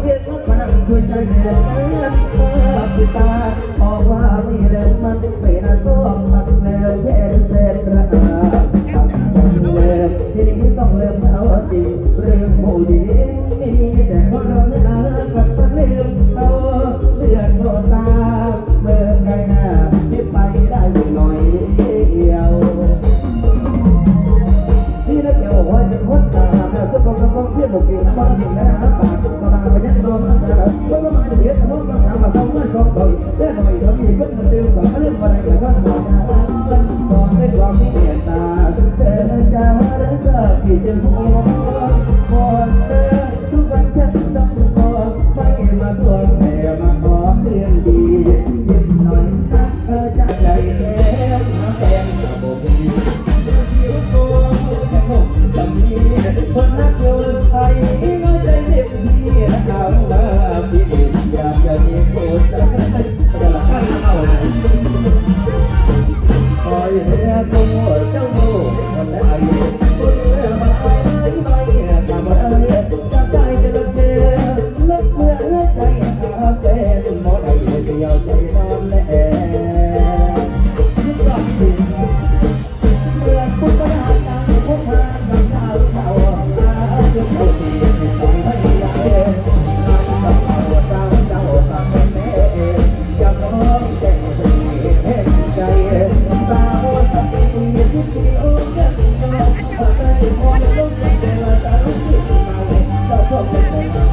เกียรติพระนางคุยใจแม่ Ano ba? Ano ba?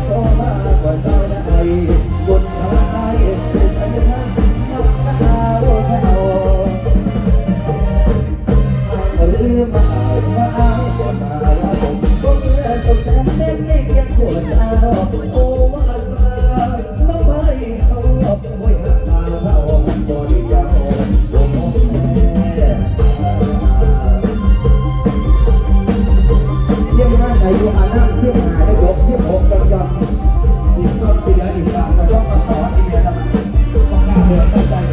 บ่มาบ่ซอาใด้บุญหา Thank you.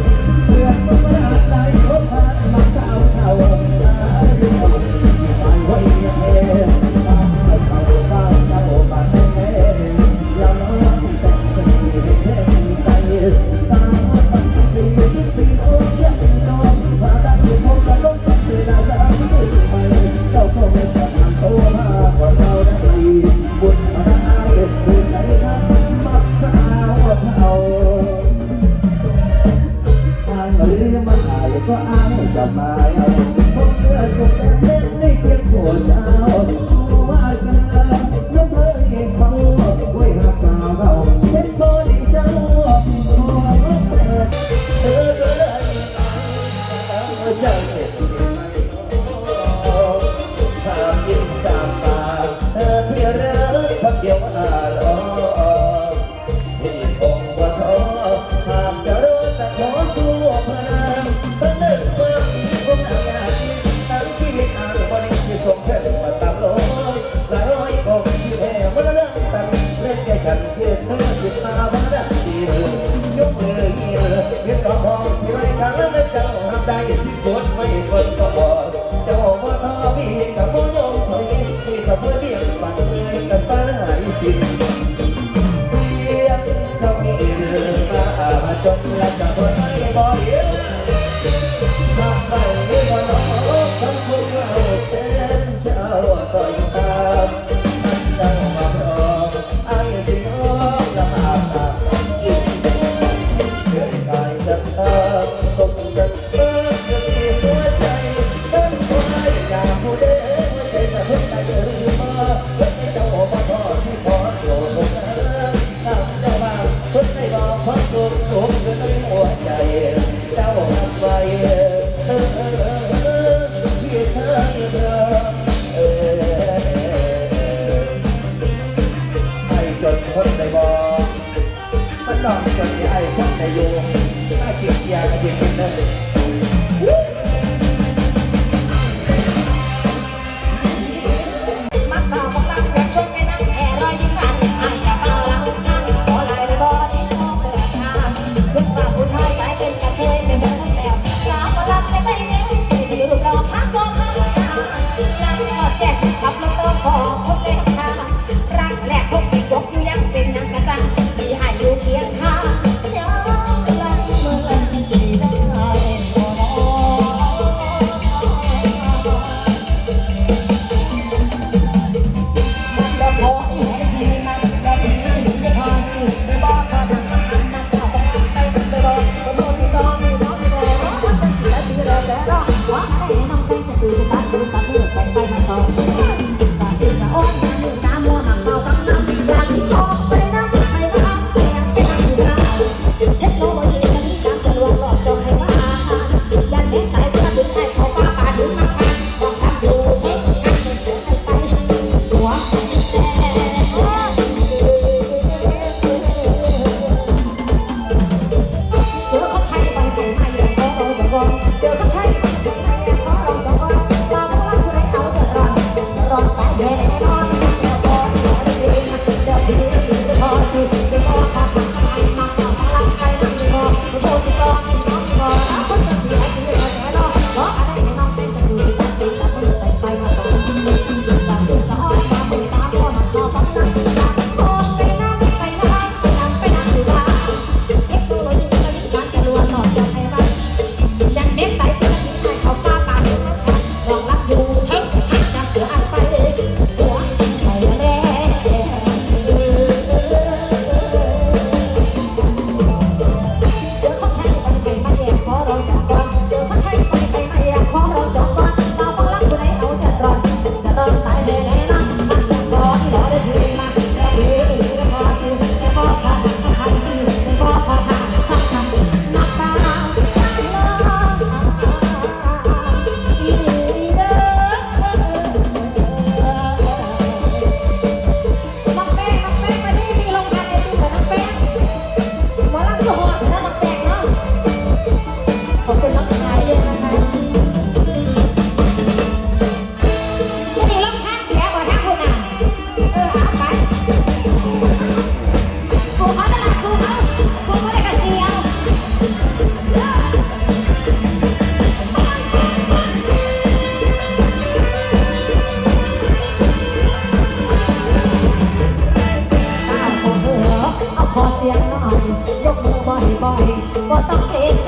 ียงหน่อยยกมือบ่อยบ่อยบ่ต้องเกรง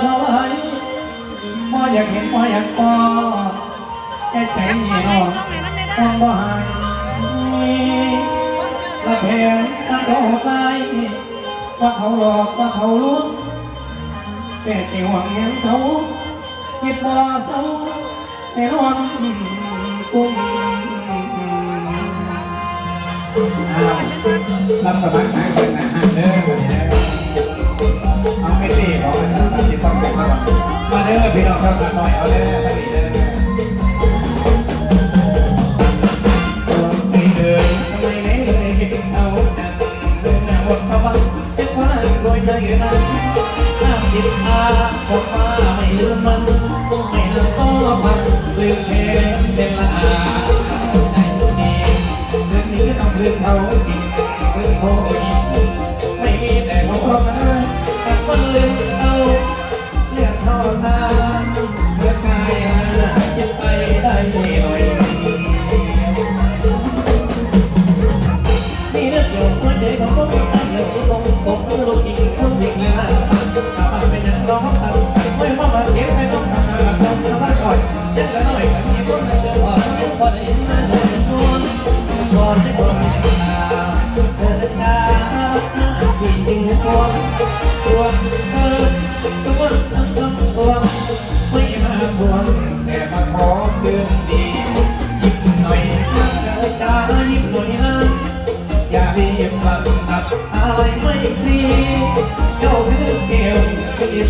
เขาเฮ้ยพ่ออยากเห็นพ่ออยากปอแกใจเหี่ยวต้องบ่หายละแพงตั้งโลกไปว่าเขาหลอกว่าเขาลุ้นแกเกี่ยวเงี้ยเขาคิดว่าเศร้าในรอนกุ้งรับสมัครทางเป็นอาหารเด้อ ไมลี่ของสามสิบต้องเป็นมาเด้อพี่น้องครับหน่อยเอาเด้อท่านนี้เด้อ เจ๊เขาก็ไม่ตัดเลยลงผมก็ลงอีก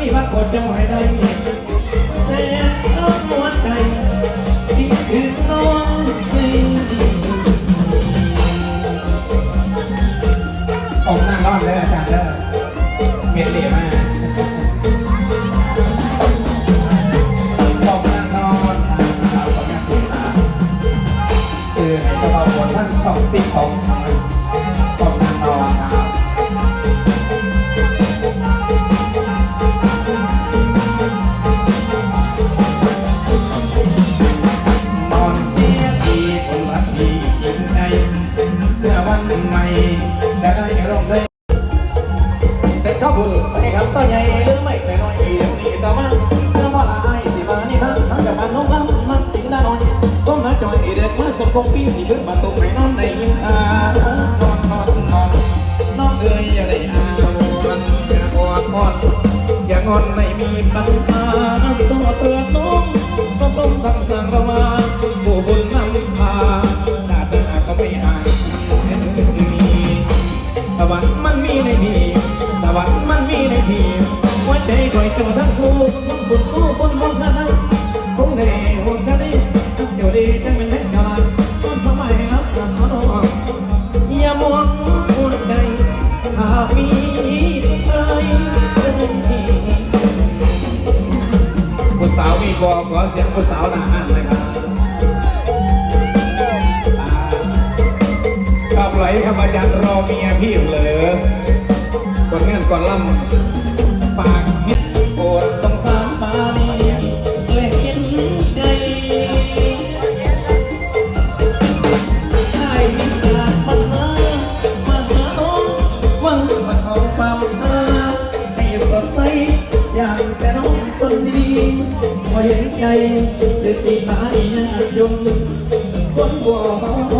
ม่มีมาทำพันมาอ่อยมาอ่ เพื่อวันใหม่จะได้ร่มได้เป็นข้าวบุญไปครับสาวใหญ่หรือไม่แต่น้อยเอียงนี่ต่อมาเสื้อว่าลายสิมานี่นะทางกับบ้านน้องลำมันสิงดาน้อยก้มหน้าจอยเด็กมาสกปปีสิขึ้นมาตุกให้นอนในยิงอานอนนอนนอนนอนเอ้ยอย่าได้อาวมันอย่ากอดมอนอย่างอนไม่มีปัญหาตัวเตือนน้องก็ต้องทำสั่งระม ใจคอยเจ้าทั้งคู่บุญสู้บนบนกันนคงได้หุ่นกันได้เดี๋ยวดีจังเป็นเล็กกาต้นสมัยรับสานออย่ามองหัวใจหากมีใครผู้สาวมีบอกขอเสียงผู้สาวหน้าอันเลยครับกับไหลคำอาจารย์รอเมียพี่อยู่เลยก่อนงานก่อนล่ำ ฝากมิตรโปรดต้องสารปานีเล่นเห็นใจได้มีการมันมามาหาน้องหวังมาเขาความหาให้สดใสอยางแต่น้องคนดีพอเห็นใจหรือตีตายยาจนคนบ่พอมี